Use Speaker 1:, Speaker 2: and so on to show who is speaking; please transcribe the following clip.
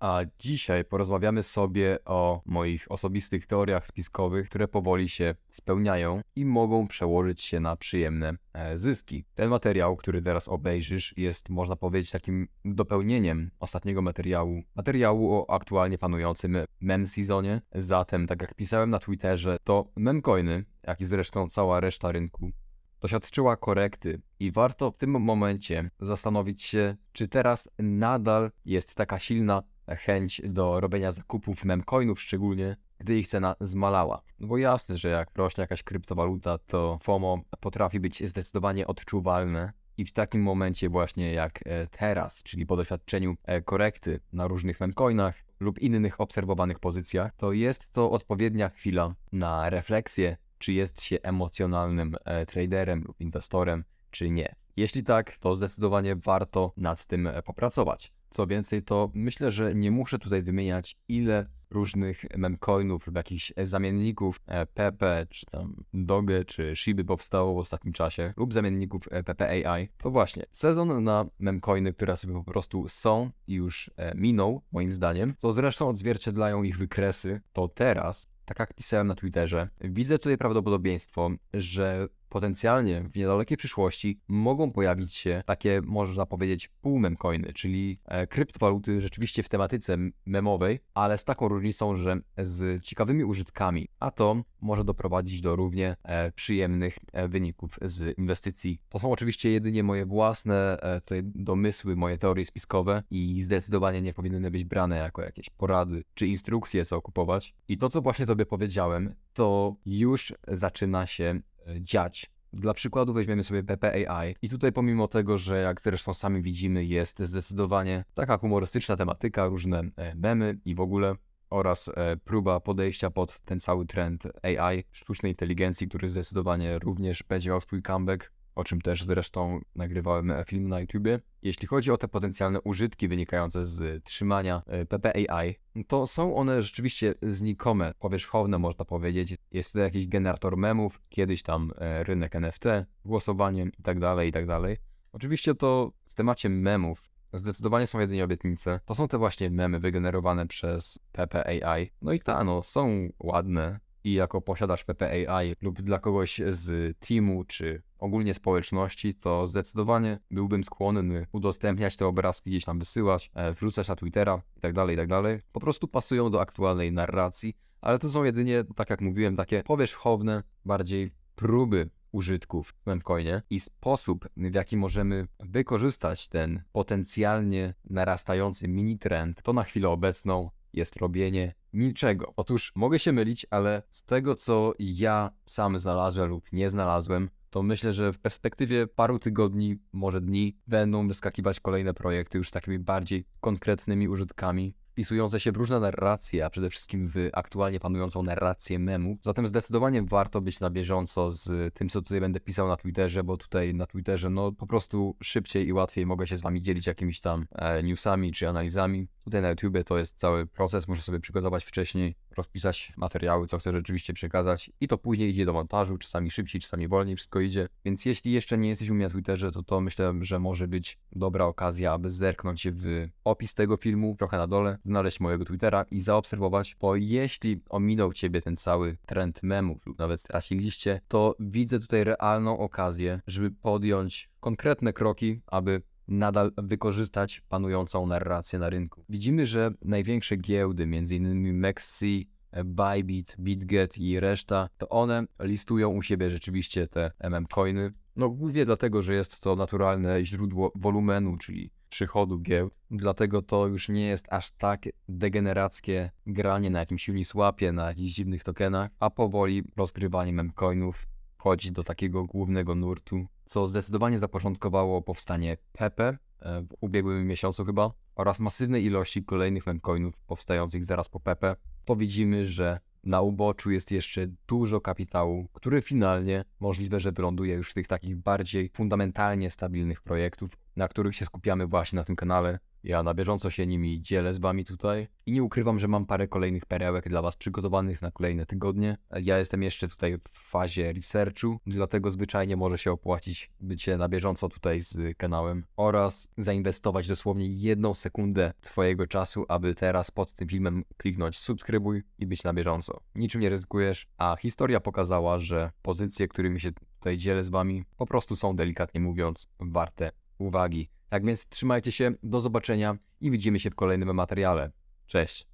Speaker 1: A dzisiaj porozmawiamy sobie o moich osobistych teoriach spiskowych, które powoli się spełniają i mogą przełożyć się na przyjemne e, zyski. Ten materiał, który teraz obejrzysz, jest można powiedzieć takim dopełnieniem ostatniego materiału, materiału o aktualnie panującym mem seasonie. Zatem, tak jak pisałem na Twitterze, to memcoiny, jak i zresztą cała reszta rynku, doświadczyła korekty i warto w tym momencie zastanowić się, czy teraz nadal jest taka silna chęć do robienia zakupów memcoinów, szczególnie gdy ich cena zmalała. Bo jasne, że jak rośnie jakaś kryptowaluta, to FOMO potrafi być zdecydowanie odczuwalne. I w takim momencie właśnie jak e, teraz, czyli po doświadczeniu e, korekty na różnych memcoinach lub innych obserwowanych pozycjach, to jest to odpowiednia chwila na refleksję, czy jest się emocjonalnym e, traderem lub inwestorem, czy nie. Jeśli tak, to zdecydowanie warto nad tym popracować. Co więcej, to myślę, że nie muszę tutaj wymieniać, ile różnych memcoinów lub jakichś zamienników PP, czy tam Doge, czy Shiby powstało w ostatnim czasie, lub zamienników PP AI. To właśnie, sezon na memcoiny, które sobie po prostu są i już minął, moim zdaniem, co zresztą odzwierciedlają ich wykresy, to teraz tak jak pisałem na Twitterze, widzę tutaj prawdopodobieństwo, że potencjalnie w niedalekiej przyszłości mogą pojawić się takie, można powiedzieć, półmemcoiny, czyli e, kryptowaluty rzeczywiście w tematyce memowej, ale z taką różnicą, że z ciekawymi użytkami, a to może doprowadzić do równie e, przyjemnych e, wyników z inwestycji. To są oczywiście jedynie moje własne tutaj domysły, moje teorie spiskowe i zdecydowanie nie powinny być brane jako jakieś porady czy instrukcje, co kupować. I to, co właśnie Tobie powiedziałem, to już zaczyna się dziać. Dla przykładu weźmiemy sobie PPAI i tutaj pomimo tego, że jak zresztą sami widzimy jest zdecydowanie taka humorystyczna tematyka, różne e, memy i w ogóle oraz e, próba podejścia pod ten cały trend AI, sztucznej inteligencji, który zdecydowanie również będzie miał swój comeback o czym też zresztą nagrywałem film na YouTubie. Jeśli chodzi o te potencjalne użytki wynikające z trzymania e, PPAI, to są one rzeczywiście znikome, powierzchowne można powiedzieć. Jest to jakiś generator memów, kiedyś tam e, rynek NFT, głosowanie itd., tak itd. Tak Oczywiście to w temacie memów zdecydowanie są jedynie obietnice. To są te właśnie memy wygenerowane przez PPAI. No i ta, no, są ładne, i jako posiadacz PPAI lub dla kogoś z teamu czy ogólnie społeczności, to zdecydowanie byłbym skłonny udostępniać te obrazki, gdzieś tam wysyłać, e, wrzucać na Twittera itd., tak itd. Tak po prostu pasują do aktualnej narracji, ale to są jedynie, tak jak mówiłem, takie powierzchowne, bardziej próby użytków w memcoinie i sposób, w jaki możemy wykorzystać ten potencjalnie narastający mini trend, to na chwilę obecną jest robienie niczego. Otóż mogę się mylić, ale z tego co ja sam znalazłem lub nie znalazłem, to myślę, że w perspektywie paru tygodni, może dni, będą wyskakiwać kolejne projekty już z takimi bardziej konkretnymi użytkami, wpisujące się w różne narracje, a przede wszystkim w aktualnie panującą narrację memów. Zatem zdecydowanie warto być na bieżąco z tym, co tutaj będę pisał na Twitterze, bo tutaj na Twitterze no po prostu szybciej i łatwiej mogę się z wami dzielić jakimiś tam e, newsami czy analizami. Tutaj na YouTubie to jest cały proces, muszę sobie przygotować wcześniej, rozpisać materiały, co chcę rzeczywiście przekazać i to później idzie do montażu, czasami szybciej, czasami wolniej, wszystko idzie. Więc jeśli jeszcze nie jesteś u mnie na Twitterze, to to myślę, że może być dobra okazja, aby zerknąć w opis tego filmu, trochę na dole, znaleźć mojego Twittera i zaobserwować, bo jeśli ominął Ciebie ten cały trend memów lub nawet straciliście, to widzę tutaj realną okazję, żeby podjąć konkretne kroki, aby nadal wykorzystać panującą narrację na rynku. Widzimy, że największe giełdy, m.in. MEXC, Bybit, BitGet i reszta, to one listują u siebie rzeczywiście te MM coiny. No głównie dlatego, że jest to naturalne źródło wolumenu, czyli przychodu giełd. Dlatego to już nie jest aż tak degenerackie granie na jakimś Uniswapie, na jakichś dziwnych tokenach, a powoli rozgrywanie memcoinów wchodzi do takiego głównego nurtu, co zdecydowanie zapoczątkowało powstanie Pepe w ubiegłym miesiącu chyba oraz masywnej ilości kolejnych memcoinów powstających zaraz po Pepe. To widzimy, że na uboczu jest jeszcze dużo kapitału, który finalnie możliwe, że wyląduje już w tych takich bardziej fundamentalnie stabilnych projektów, na których się skupiamy właśnie na tym kanale. Ja na bieżąco się nimi dzielę z wami tutaj i nie ukrywam, że mam parę kolejnych perełek dla was przygotowanych na kolejne tygodnie. Ja jestem jeszcze tutaj w fazie researchu, dlatego zwyczajnie może się opłacić bycie na bieżąco tutaj z kanałem oraz zainwestować dosłownie jedną sekundę twojego czasu, aby teraz pod tym filmem kliknąć subskrybuj i być na bieżąco. Niczym nie ryzykujesz, a historia pokazała, że pozycje, którymi się tutaj dzielę z wami, po prostu są delikatnie mówiąc warte uwagi. Tak więc trzymajcie się, do zobaczenia i widzimy się w kolejnym materiale. Cześć!